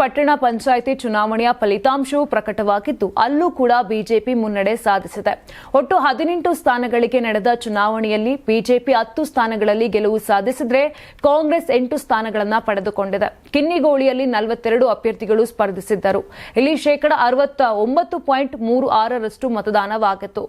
ಪಟ್ಟಣ ಪಂಚಾಯಿತಿ ಚುನಾವಣೆಯ ಫಲಿತಾಂಶವು ಪ್ರಕಟವಾಗಿದ್ದು, ಅಲ್ಲೂ ಕೂಡ ಬಿಜೆಪಿ ಮುನ್ನಡೆ ಸಾಧಿಸಿದೆ. ಒಟ್ಟು ಹದಿನೆಂಟು ಸ್ಥಾನಗಳಿಗೆ ನಡೆದ ಚುನಾವಣೆಯಲ್ಲಿ ಬಿಜೆಪಿ ಹತ್ತು ಸ್ಥಾನಗಳಲ್ಲಿ ಗೆಲುವು ಸಾಧಿಸಿದರೆ ಕಾಂಗ್ರೆಸ್ ಎಂಟು ಸ್ಥಾನಗಳನ್ನು ಪಡೆದುಕೊಂಡಿದೆ. ಕಿನ್ನಿಗೋಳಿಯಲ್ಲಿ ನಲವತ್ತೆರಡು ಅಭ್ಯರ್ಥಿಗಳು ಸ್ಪರ್ಧಿಸಿದ್ದರು. ಇಲ್ಲಿ ಶೇಕಡ ಅರವತ್ತ ಒಂಬತ್ತು ಪಾಯಿಂಟ್ ಮೂರು ಆರರಷ್ಟು ಮತದಾನವಾಗಿತ್ತು.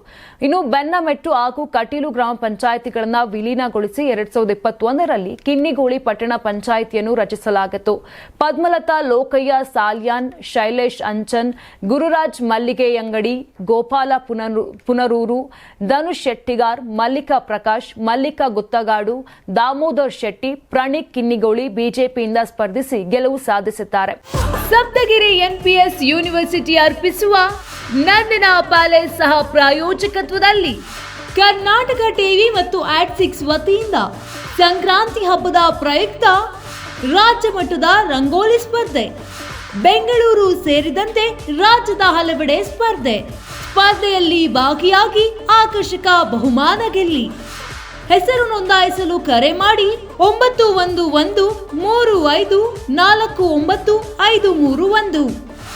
ಇನ್ನು ಬೆನ್ನಮೆಟ್ಟು ಹಾಗೂ ಕಟೀಲು ಗ್ರಾಮ ಪಂಚಾಯಿತಿಗಳನ್ನು ವಿಲೀನಗೊಳಿಸಿ ಎರಡ್ ಸಾವಿರದ ಇಪ್ಪತ್ತೊಂದರಲ್ಲಿ ಕಿನ್ನಿಗೋಳಿ ಪಟ್ಟಣ ಪಂಚಾಯಿತಿಯನ್ನು ರಚಿಸಲಾಗಿತ್ತು. ಪದ್ಮಲತಾ ಲೋಕಯ್ಯ ಸಾಲ್ಯಾನ್, ಶೈಲೇಶ್ ಅಂಚನ್, ಗುರುರಾಜ್ ಮಲ್ಲಿಗೆಯಂಗಡಿ, ಗೋಪಾಲ ಪುನರು- ಪುನರೂರು, ಧನುಷ್ ಶೆಟ್ಟಿಗಾರ್, ಮಲ್ಲಿಕಾ ಪ್ರಕಾಶ್, ಮಲ್ಲಿಕಾ ಗುತ್ತಗಾಡು, ದಾಮೋದರ್ ಶೆಟ್ಟಿ, ಪ್ರಣೀತ್ ಕಿನ್ನಿಗೋಳಿ ಬಿಜೆಪಿಯಿಂದ ಸ್ಪರ್ಧಿಸಿ ಗೆಲುವು ಸಾಧಿಸಿದ್ದಾರೆ ಸಪ್ತಗಿರಿ ಎನ್ಪಿಎಸ್ ಯೂನಿವರ್ಸಿಟಿ ಅರ್ಪಿಸುವ ನಂದಿನಾ ಪ್ಯಾಲೇಸ್ ಸಹ ಪ್ರಾಯೋಜಕತ್ವದಲ್ಲಿ ಕರ್ನಾಟಕ ಟಿವಿ ಮತ್ತು ಆಟ್ ಸಿಕ್ಸ್ ವತಿಯಿಂದ ಸಂಕ್ರಾಂತಿ ಹಬ್ಬದ ಪ್ರಯುಕ್ತ ರಾಜ್ಯ ಮಟ್ಟದ ರಂಗೋಲಿ ಸ್ಪರ್ಧೆ. ಬೆಂಗಳೂರು ಸೇರಿದಂತೆ ರಾಜ್ಯದ ಹಲವೆಡೆ ಸ್ಪರ್ಧೆ. ಸ್ಪರ್ಧೆಯಲ್ಲಿ ಭಾಗಿಯಾಗಿ ಆಕರ್ಷಕ ಬಹುಮಾನ ಗೆಲ್ಲಿ. ಹೆಸರು ನೋಂದಾಯಿಸಲು ಕರೆ ಮಾಡಿ ಒಂಬತ್ತು ಒಂದು ಒಂದು ಮೂರು ಐದು ನಾಲ್ಕು ಒಂಬತ್ತು ಐದು ಮೂರು ಒಂದು.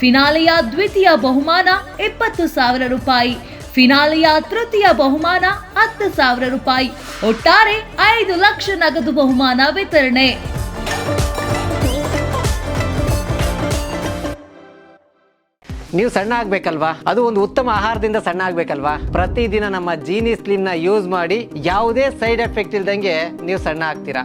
ಫಿನಾಲೆಯ ದ್ವಿತೀಯ ಬಹುಮಾನ ಇಪ್ಪತ್ತು ಸಾವಿರ ರೂಪಾಯಿ. ಫಿನಾಲೆಯ ತೃತೀಯ ಬಹುಮಾನ ಹತ್ತು ಸಾವಿರ ರೂಪಾಯಿ. ಒಟ್ಟಾರೆ ಐದು ಲಕ್ಷ ನಗದು ಬಹುಮಾನ ವಿತರಣೆ. ನೀವು ಸಣ್ಣ ಆಗ್ಬೇಕಲ್ವಾ? ಅದು ಒಂದು ಉತ್ತಮ ಆಹಾರದಿಂದ ಸಣ್ಣ ಆಗ್ಬೇಕಲ್ವಾ? ಪ್ರತಿದಿನ ನಮ್ಮ ಜೀನಿ ಸ್ಲಿಮ್ನ ಯೂಸ್ ಮಾಡಿ ಯಾವುದೇ ಸೈಡ್ ಎಫೆಕ್ಟ್ ಇಲ್ದಂಗೆ ನೀವು ಸಣ್ಣ ಆಗ್ತೀರಾ?